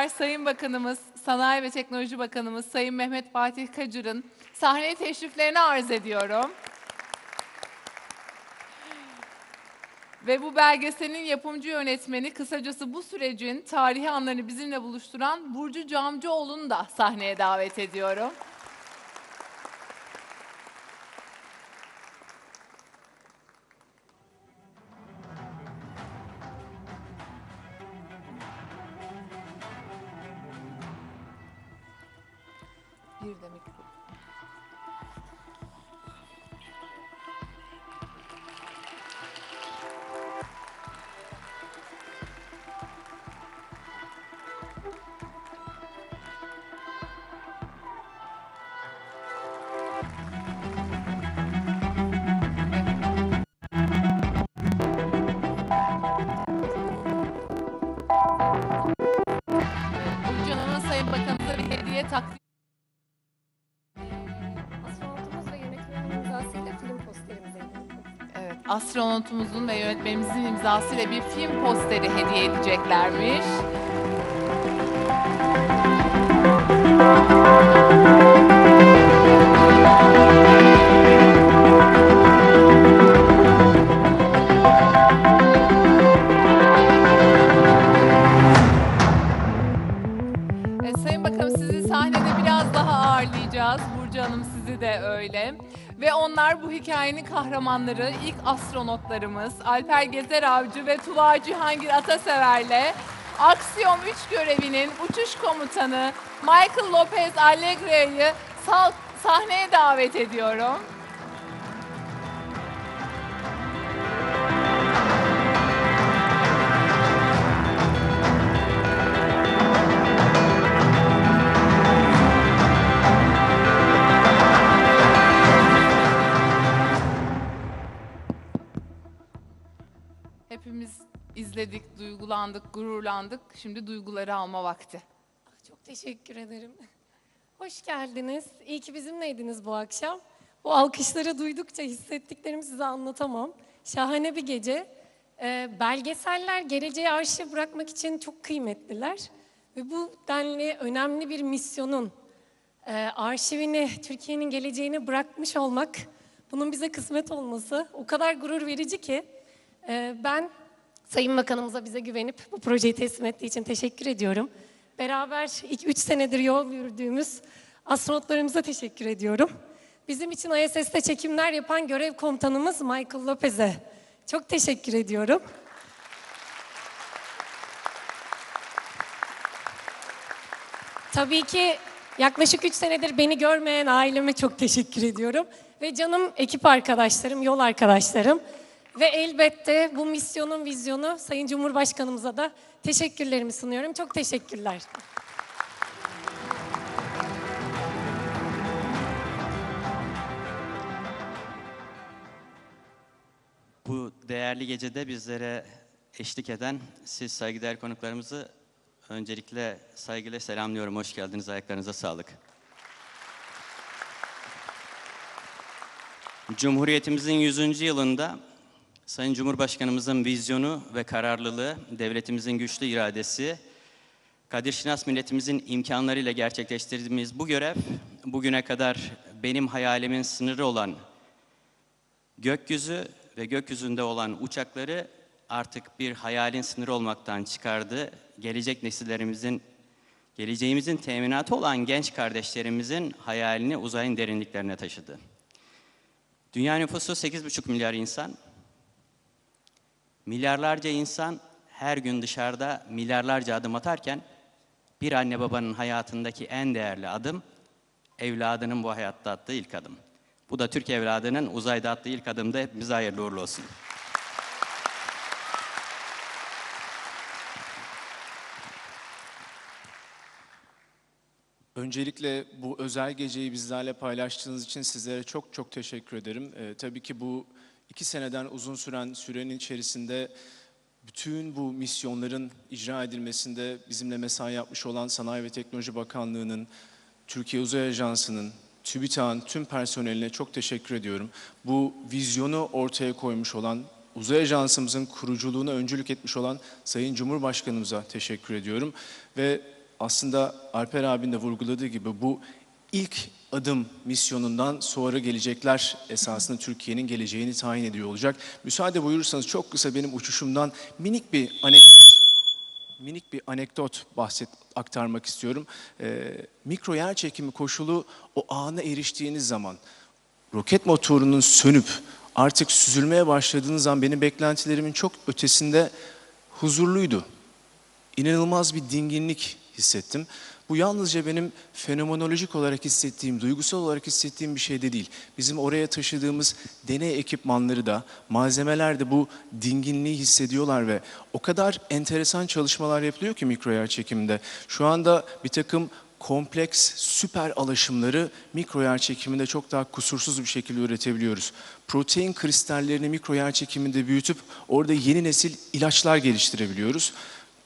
beraber Sayın Bakanımız, Sanayi ve Teknoloji Bakanımız Sayın Mehmet Fatih Kacır'ın sahneye teşriflerini arz ediyorum. Ve bu belgeselin yapımcı yönetmeni kısacası bu sürecin tarihi anlarını bizimle buluşturan Burcu Camcıoğlu'nu da sahneye davet ediyorum. Bir de astronotumuzun ve yönetmenimizin imzasıyla bir film posteri hediye edeceklermiş. Onlar bu hikayenin kahramanları ilk astronotlarımız Alper Gezer Avcı ve Tuva Cihangir Atasever'le Aksiyon 3 görevinin uçuş komutanı Michael Lopez Allegre'yi sal- sahneye davet ediyorum. Hepimiz izledik, duygulandık, gururlandık. Şimdi duyguları alma vakti. Çok teşekkür ederim. Hoş geldiniz. İyi ki bizimleydiniz bu akşam. Bu alkışları duydukça hissettiklerimi size anlatamam. Şahane bir gece. Ee, belgeseller geleceğe arşiv bırakmak için çok kıymetliler. Ve bu denli önemli bir misyonun e, arşivini Türkiye'nin geleceğine bırakmış olmak, bunun bize kısmet olması o kadar gurur verici ki e, ben Sayın Bakanımıza bize güvenip bu projeyi teslim ettiği için teşekkür ediyorum. Beraber ilk üç senedir yol yürüdüğümüz astronotlarımıza teşekkür ediyorum. Bizim için ISS'te çekimler yapan görev komutanımız Michael Lopez'e çok teşekkür ediyorum. Tabii ki yaklaşık üç senedir beni görmeyen aileme çok teşekkür ediyorum. Ve canım ekip arkadaşlarım, yol arkadaşlarım. Ve elbette bu misyonun vizyonu Sayın Cumhurbaşkanımıza da teşekkürlerimi sunuyorum. Çok teşekkürler. Bu değerli gecede bizlere eşlik eden siz saygıdeğer konuklarımızı öncelikle saygıyla selamlıyorum. Hoş geldiniz. Ayaklarınıza sağlık. Cumhuriyetimizin 100. yılında Sayın Cumhurbaşkanımızın vizyonu ve kararlılığı, devletimizin güçlü iradesi, Kadir Şinas milletimizin imkanlarıyla gerçekleştirdiğimiz bu görev, bugüne kadar benim hayalimin sınırı olan gökyüzü ve gökyüzünde olan uçakları artık bir hayalin sınırı olmaktan çıkardı. Gelecek nesillerimizin, geleceğimizin teminatı olan genç kardeşlerimizin hayalini uzayın derinliklerine taşıdı. Dünya nüfusu 8,5 milyar insan. Milyarlarca insan her gün dışarıda milyarlarca adım atarken bir anne babanın hayatındaki en değerli adım evladının bu hayatta attığı ilk adım. Bu da Türk evladının uzayda attığı ilk adımda hepimize hayırlı uğurlu olsun. Öncelikle bu özel geceyi bizlerle paylaştığınız için sizlere çok çok teşekkür ederim. Ee, tabii ki bu iki seneden uzun süren sürenin içerisinde bütün bu misyonların icra edilmesinde bizimle mesai yapmış olan Sanayi ve Teknoloji Bakanlığı'nın, Türkiye Uzay Ajansı'nın, TÜBİTAK'ın tüm personeline çok teşekkür ediyorum. Bu vizyonu ortaya koymuş olan, Uzay Ajansımızın kuruculuğuna öncülük etmiş olan Sayın Cumhurbaşkanımıza teşekkür ediyorum. Ve aslında Alper abinin de vurguladığı gibi bu ilk adım misyonundan sonra gelecekler esasında Türkiye'nin geleceğini tayin ediyor olacak. Müsaade buyurursanız çok kısa benim uçuşumdan minik bir anekdot minik bir anekdot bahset aktarmak istiyorum. Ee, mikro yer çekimi koşulu o ana eriştiğiniz zaman roket motorunun sönüp artık süzülmeye başladığınız zaman benim beklentilerimin çok ötesinde huzurluydu. İnanılmaz bir dinginlik hissettim. Bu yalnızca benim fenomenolojik olarak hissettiğim, duygusal olarak hissettiğim bir şey de değil. Bizim oraya taşıdığımız deney ekipmanları da, malzemeler de bu dinginliği hissediyorlar ve o kadar enteresan çalışmalar yapılıyor ki mikro yer çekiminde. Şu anda bir takım kompleks süper alaşımları mikro çekiminde çok daha kusursuz bir şekilde üretebiliyoruz. Protein kristallerini mikro çekiminde büyütüp orada yeni nesil ilaçlar geliştirebiliyoruz.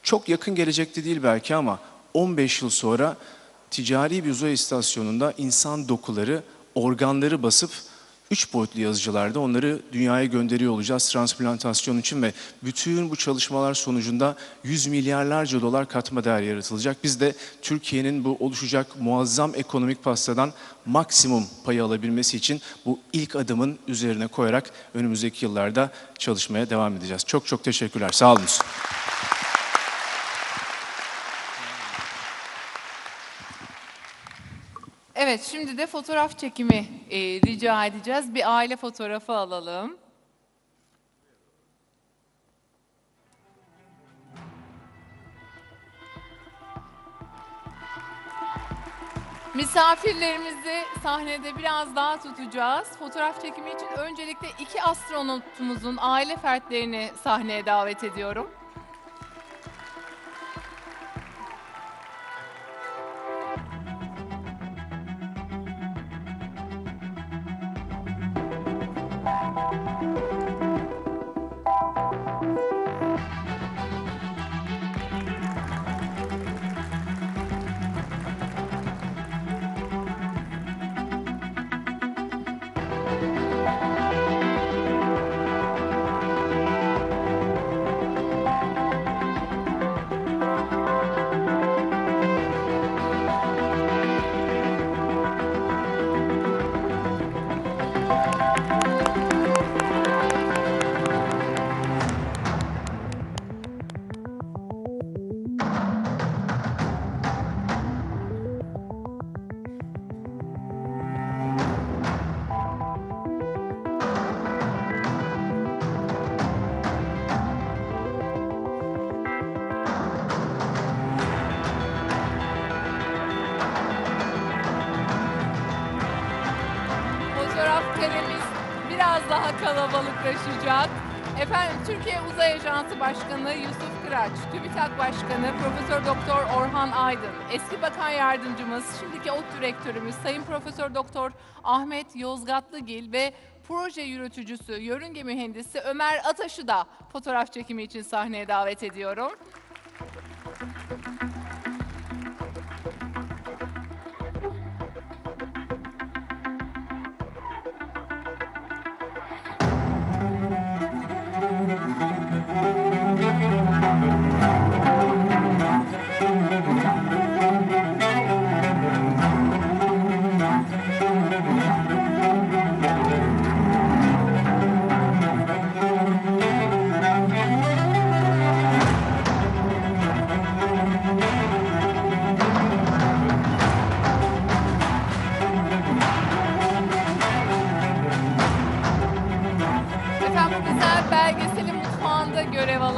Çok yakın gelecekte değil belki ama 15 yıl sonra ticari bir uzay istasyonunda insan dokuları, organları basıp üç boyutlu yazıcılarda onları dünyaya gönderiyor olacağız transplantasyon için ve bütün bu çalışmalar sonucunda yüz milyarlarca dolar katma değer yaratılacak. Biz de Türkiye'nin bu oluşacak muazzam ekonomik pastadan maksimum payı alabilmesi için bu ilk adımın üzerine koyarak önümüzdeki yıllarda çalışmaya devam edeceğiz. Çok çok teşekkürler. Sağ olun. Evet, şimdi de fotoğraf çekimi e, rica edeceğiz. Bir aile fotoğrafı alalım. Misafirlerimizi sahnede biraz daha tutacağız. Fotoğraf çekimi için öncelikle iki astronotumuzun aile fertlerini sahneye davet ediyorum. Biraz daha kalabalıklaşacak. Efendim Türkiye Uzay Ajansı Başkanı Yusuf Kıraç, TÜBİTAK Başkanı Profesör Doktor Orhan Aydın, eski bakan yardımcımız, şimdiki ODTÜ direktörümüz Sayın Profesör Doktor Ahmet Yozgatlıgil ve proje yürütücüsü, yörünge mühendisi Ömer Ataş'ı da fotoğraf çekimi için sahneye davet ediyorum.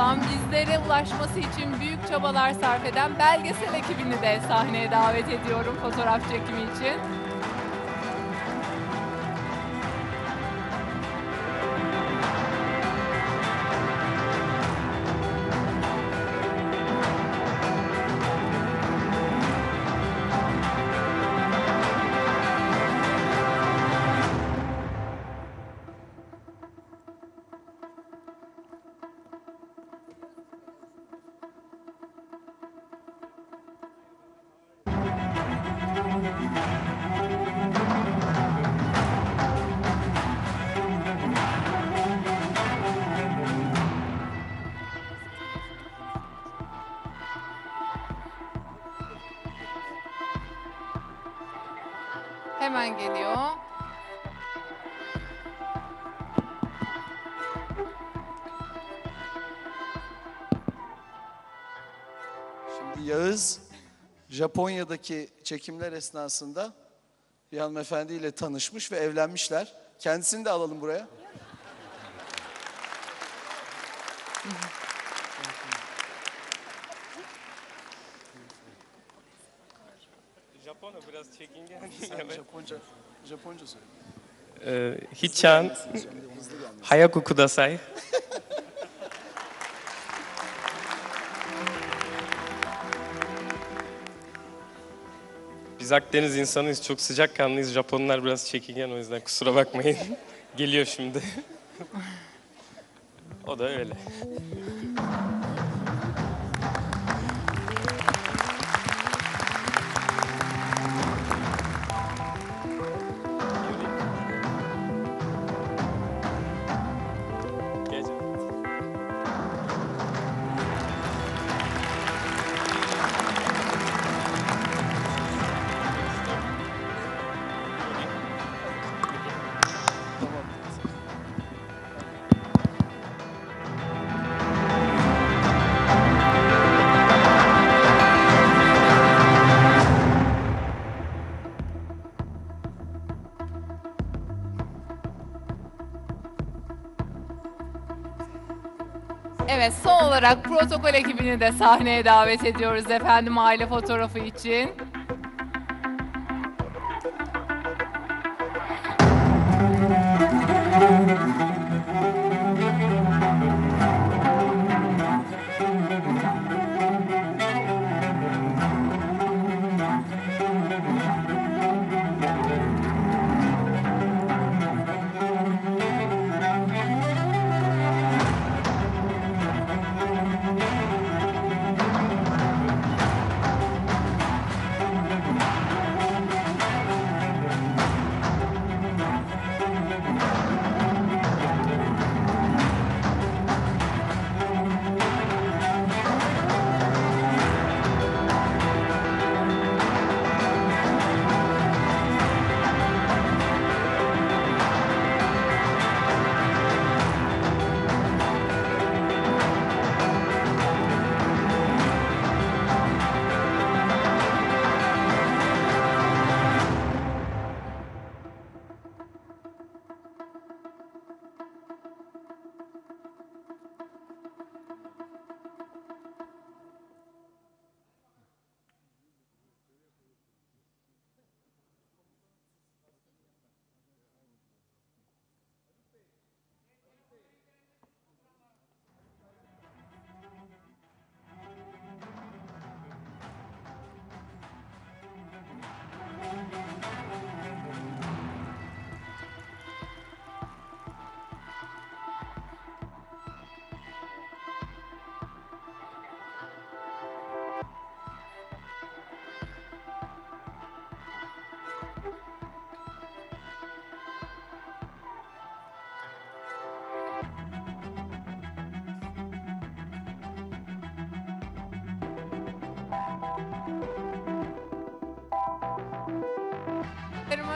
Alan, bizlere ulaşması için büyük çabalar sarf eden belgesel ekibini de sahneye davet ediyorum fotoğraf çekimi için. Hemen geliyor. Şimdi Yağız Japonya'daki çekimler esnasında bir hanımefendiyle tanışmış ve evlenmişler. Kendisini de alalım buraya. Biraz çekingen. Sen Japonca, Japonca söyle. Ee, Hichan. Hayaku kudasai. Biz Akdeniz insanıyız, çok sıcakkanlıyız. Japonlar biraz çekingen o yüzden kusura bakmayın. Geliyor şimdi. o da öyle. Olarak protokol ekibini de sahneye davet ediyoruz efendim aile fotoğrafı için.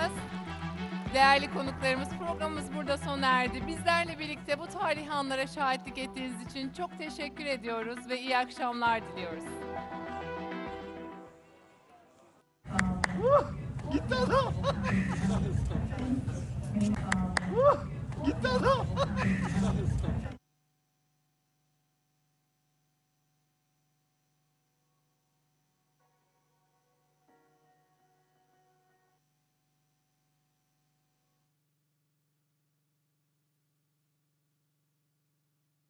yapacağız. Değerli konuklarımız programımız burada sona erdi. Bizlerle birlikte bu tarihi anlara şahitlik ettiğiniz için çok teşekkür ediyoruz ve iyi akşamlar diliyoruz. Gitti adam. Gitti adam.